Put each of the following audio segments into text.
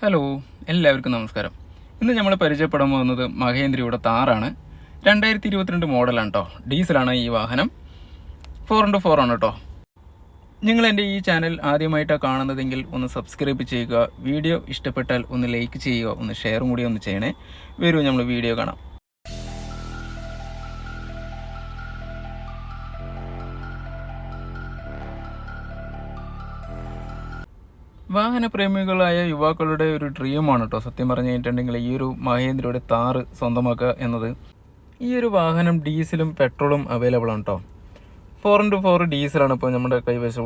Hello എല്ലാവർക്കും നമസ്കാരം. ഇന്ന് നമ്മൾ പരിചയപ്പെടാൻ പോകുന്നത് മഹേന്ദ്രയുടെ താറാണ്. രണ്ടായിരത്തി ഇരുപത്തിരണ്ട് മോഡലാണ് കേട്ടോ ഡീസലാണ് ഈ വാഹനം. ഫോർ ഇന്റു ഫോർ ആണ് കേട്ടോ നിങ്ങൾ എന്റെ ഈ ചാനൽ ആദ്യമായിട്ടാണ് കാണുന്നതെങ്കിൽ ഒന്ന് സബ്സ്ക്രൈബ് ചെയ്യുക. വീഡിയോ ഇഷ്ടപ്പെട്ടാൽ ഒന്ന് ലൈക്ക് ചെയ്യുക. ഒന്ന് ഷെയറും കൂടി ഒന്ന് ചെയ്യണേ. വരൂ നമ്മൾ വീഡിയോ കാണാം. വാഹനപ്രേമികളായ യുവാക്കളുടെ ഒരു ഡ്രീമാണ് കേട്ടോ സത്യം പറഞ്ഞു കഴിഞ്ഞിട്ടുണ്ടെങ്കിൽ ഈ ഒരു മഹേന്ദ്രയുടെ താറ് സ്വന്തമാക്കുക എന്നത് ഈ ഒരു വാഹനം ഡീസലും പെട്രോളും അവൈലബിൾ ആണ് കേട്ടോ ഫോർ ഇന്റു ഫോർ ഡീസലാണ് ഇപ്പോൾ നമ്മുടെ കൈവശം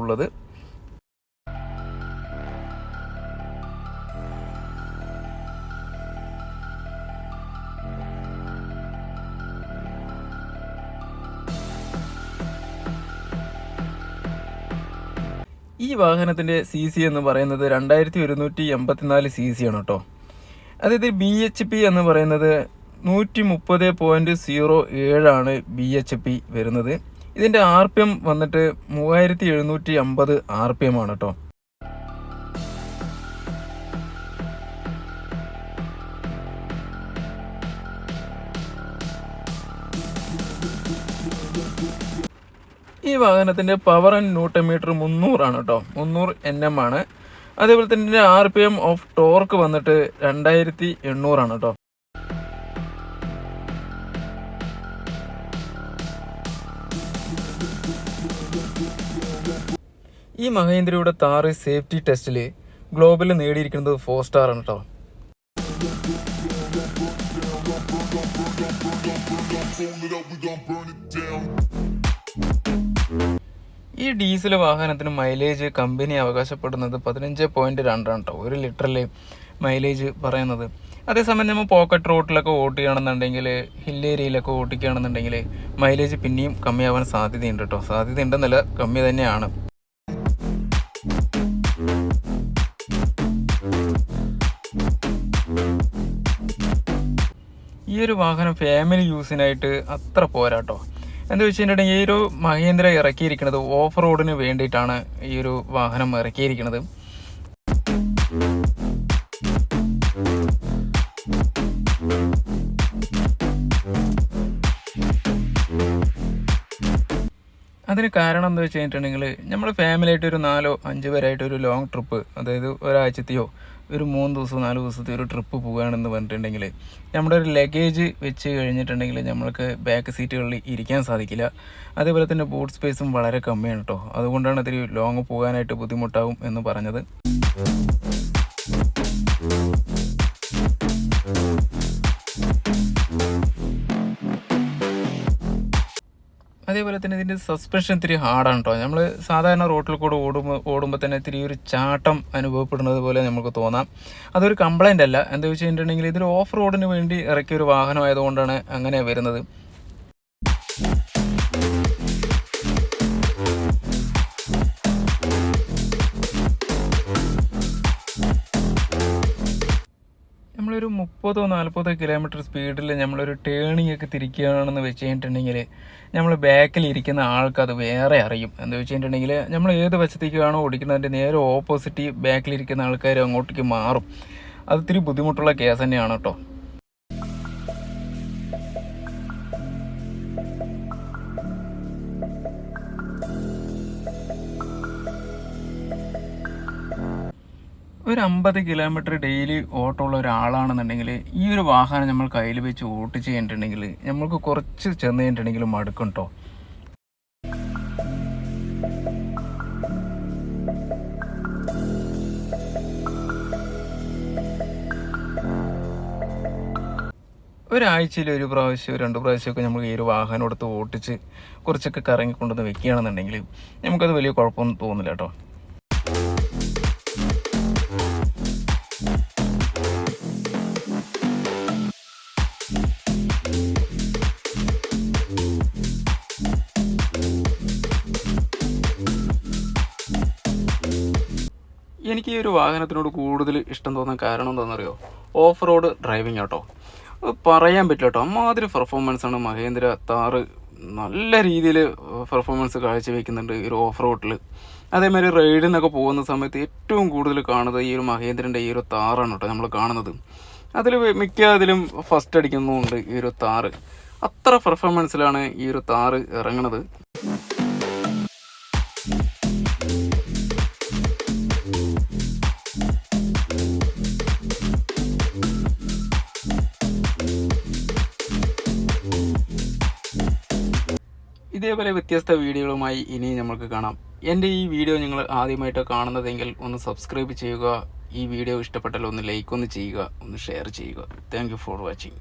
ഈ വാഹനത്തിന്റെ സി സി എന്ന് പറയുന്നത് രണ്ടായിരത്തി ഒരുന്നൂറ്റി എൺപത്തിനാല് സി സി ആണ് കേട്ടോ. അതായത് ബി എച്ച് പി എന്ന് പറയുന്നത് നൂറ്റി മുപ്പത് പോയിന്റ് സീറോ ഏഴാണ് ബി എച്ച് പി വരുന്നത്. ഇതിന്റെ ആർ പി എം വന്നിട്ട് മൂവായിരത്തി എഴുന്നൂറ്റി അമ്പത് ആർ പി എം ആണ് കേട്ടോ. ഈ വാഹനത്തിന്റെ പവർ ആൻഡ് ന്യൂട്ടൺ മീറ്റർ മുന്നൂറാണ് കേട്ടോ. മുന്നൂറ് എൻ എം ആണ്. അതേപോലെ തന്നെ R P M of torque വന്നിട്ട് രണ്ടായിരത്തി എണ്ണൂറാണ് കേട്ടോ. ഈ മഹേന്ദ്രയുടെ താറ് സേഫ്റ്റി ടെസ്റ്റിൽ ഗ്ലോബൽ നേടിയിരിക്കുന്നത് ഫോർ സ്റ്റാർ ആണ് കേട്ടോ. ഈ ഡീസൽ വാഹനത്തിന് മൈലേജ് കമ്പനി അവകാശപ്പെടുന്നത് പതിനഞ്ച് പോയിന്റ് രണ്ടാണ് കേട്ടോ ഒരു ലിറ്ററിൽ മൈലേജ് പറയുന്നത്. അതേസമയം നമ്മൾ പോക്കറ്റ് റോട്ടിലൊക്കെ ഓട്ടുകയാണെന്നുണ്ടെങ്കിൽ ഹിൽ ഏരിയയിലൊക്കെ ഓട്ടിക്കുകയാണെന്നുണ്ടെങ്കിൽ മൈലേജ് പിന്നെയും കമ്മിയാവാൻ സാധ്യതയുണ്ട് കേട്ടോ സാധ്യത ഉണ്ടെന്നല്ല കമ്മി തന്നെയാണ്. ഈ ഒരു വാഹനം ഫാമിലി യൂസിനായിട്ട് അത്ര പോരാട്ടോ എന്താ വെച്ചിട്ടുണ്ടെങ്കിൽ ഈ ഒരു മഹേന്ദ്ര ഇറക്കിയിരിക്കുന്നത് ഓഫ് റോഡിന് വേണ്ടിയിട്ടാണ് ഈ ഒരു വാഹനം ഇറക്കിയിരിക്കുന്നത്. അതിന് കാരണം എന്താ വെച്ച് കഴിഞ്ഞിട്ടുണ്ടെങ്കിൽ നമ്മൾ ഫാമിലി ആയിട്ട് ഒരു നാലോ അഞ്ചു പേരായിട്ട് ഒരു ലോങ് ട്രിപ്പ് അതായത് ഒരാഴ്ചത്തെയോ ഒരു മൂന്ന് ദിവസം നാല് ദിവസത്തെ ഒരു ട്രിപ്പ് പോകുകയാണെന്ന് പറഞ്ഞിട്ടുണ്ടെങ്കിൽ നമ്മുടെ ഒരു ലഗേജ് വെച്ച് കഴിഞ്ഞിട്ടുണ്ടെങ്കിൽ നമ്മൾക്ക് ബാക്ക് സീറ്റുകളിൽ ഇരിക്കാൻ സാധിക്കില്ല. അതേപോലെ തന്നെ ബൂട്ട് സ്പേസും വളരെ കമ്മിയാണ് കേട്ടോ അതുകൊണ്ടാണ് ഇത്തിരി ലോങ് പോകാനായിട്ട് ബുദ്ധിമുട്ടാവും എന്ന് പറഞ്ഞത്. അതേപോലെ തന്നെ ഇതിന്റെ സസ്പെൻഷൻ ഇത്തിരി ഹാർഡാണ് കേട്ടോ നമ്മൾ സാധാരണ റോട്ടിൽ കൂടെ ഓടുമ്പോൾ ഓടുമ്പോൾ തന്നെ ഇത്തിരി ഒരു ചാട്ടം അനുഭവപ്പെടുന്നത് പോലെ നമുക്ക് തോന്നാം. അതൊരു കംപ്ലൈന്റ് അല്ല. എന്താ വെച്ച് കഴിഞ്ഞിട്ടുണ്ടെങ്കിൽ ഇതൊരു ഓഫ് റോഡിന് വേണ്ടി ഇറക്കിയ ഒരു വാഹനമായതുകൊണ്ടാണ് അങ്ങനെ വരുന്നത്. മുപ്പതോ നാൽപ്പതോ കിലോമീറ്റർ സ്പീഡിൽ നമ്മളൊരു ടേണിംഗ് ഒക്കെ തിരിക്കുകയാണെന്ന് വെച്ച് കഴിഞ്ഞിട്ടുണ്ടെങ്കിൽ നമ്മൾ ബാക്കിൽ ഇരിക്കുന്ന ആൾക്ക് അത് വേറെ അറിയും. എന്താ വെച്ച് കഴിഞ്ഞിട്ടുണ്ടെങ്കിൽ നമ്മൾ ഏത് വശത്തേക്കാണോ ഓടിക്കുന്നതിന്റെ നേരെ ഓപ്പോസിറ്റ് ബാക്കിലിരിക്കുന്ന ആൾക്കാർ അങ്ങോട്ടേക്ക് മാറും. അത് ഇത്തിരി ബുദ്ധിമുട്ടുള്ള കേസ് തന്നെയാണ് കേട്ടോ. ഒരു അമ്പത് കിലോമീറ്റർ ഡെയിലി ഓട്ടം ഉള്ള ഒരാളാണെന്നുണ്ടെങ്കിൽ ഈ ഒരു വാഹനം നമ്മൾ കയ്യിൽ വെച്ച് ഓട്ടിച്ച് കഴിഞ്ഞിട്ടുണ്ടെങ്കിൽ നമ്മൾക്ക് കുറച്ച് ചെന്ന് കഴിഞ്ഞിട്ടുണ്ടെങ്കിൽ മടുക്കും കേട്ടോ ഒരാഴ്ചയിൽ ഒരു പ്രാവശ്യം രണ്ട് പ്രാവശ്യമൊക്കെ നമ്മൾ ഈ ഒരു വാഹനം എടുത്ത് ഓട്ടിച്ച് കുറച്ചൊക്കെ കറങ്ങി കൊണ്ടുവന്ന് വെക്കുകയാണെന്നുണ്ടെങ്കിൽ നമുക്കത് വലിയ കുഴപ്പമൊന്നും തോന്നില്ല കേട്ടോ എനിക്ക് ഈ ഒരു വാഹനത്തിനോട് കൂടുതൽ ഇഷ്ടം തോന്നാൻ കാരണം എന്താണെന്നറിയോ? ഓഫ് റോഡ് ഡ്രൈവിംഗ് ആട്ടോ. പറയാൻ പറ്റില്ല കേട്ടോ അമ്മാതിരി പെർഫോമൻസ് ആണ് മഹേന്ദ്ര താറ് നല്ല രീതിയിൽ പെർഫോമൻസ് കാഴ്ചവെക്കുന്നുണ്ട് ഈ ഒരു ഓഫ് റോഡിൽ അതേമാതിരി റൈഡിനൊക്കെ പോകുന്ന സമയത്ത് ഏറ്റവും കൂടുതൽ കാണുന്നത് ഈ ഒരു മഹേന്ദ്രന്റെ ഈ ഒരു താറാണ് കേട്ടോ നമ്മൾ കാണുന്നത്. അതിൽ മിക്ക അതിലും ഫസ്റ്റ് അടിക്കുന്നുമുണ്ട് ഈ ഒരു താറ്. അത്ര പെർഫോമൻസിലാണ് ഈ ഒരു താറ് ഇറങ്ങണത്. ഇതേപോലെ വ്യത്യസ്ത വീഡിയോകളുമായി ഇനി നമുക്ക് കാണാം. എന്റെ ഈ വീഡിയോ നിങ്ങൾ ആദ്യമായിട്ട് കാണുന്നതെങ്കിൽ ഒന്ന് സബ്സ്ക്രൈബ് ചെയ്യുക. ഈ വീഡിയോ ഇഷ്ടപ്പെട്ടാൽ ഒന്ന് ലൈക്ക് ഒന്ന് ചെയ്യുക. ഒന്ന് ഷെയർ ചെയ്യുക. Thank for watching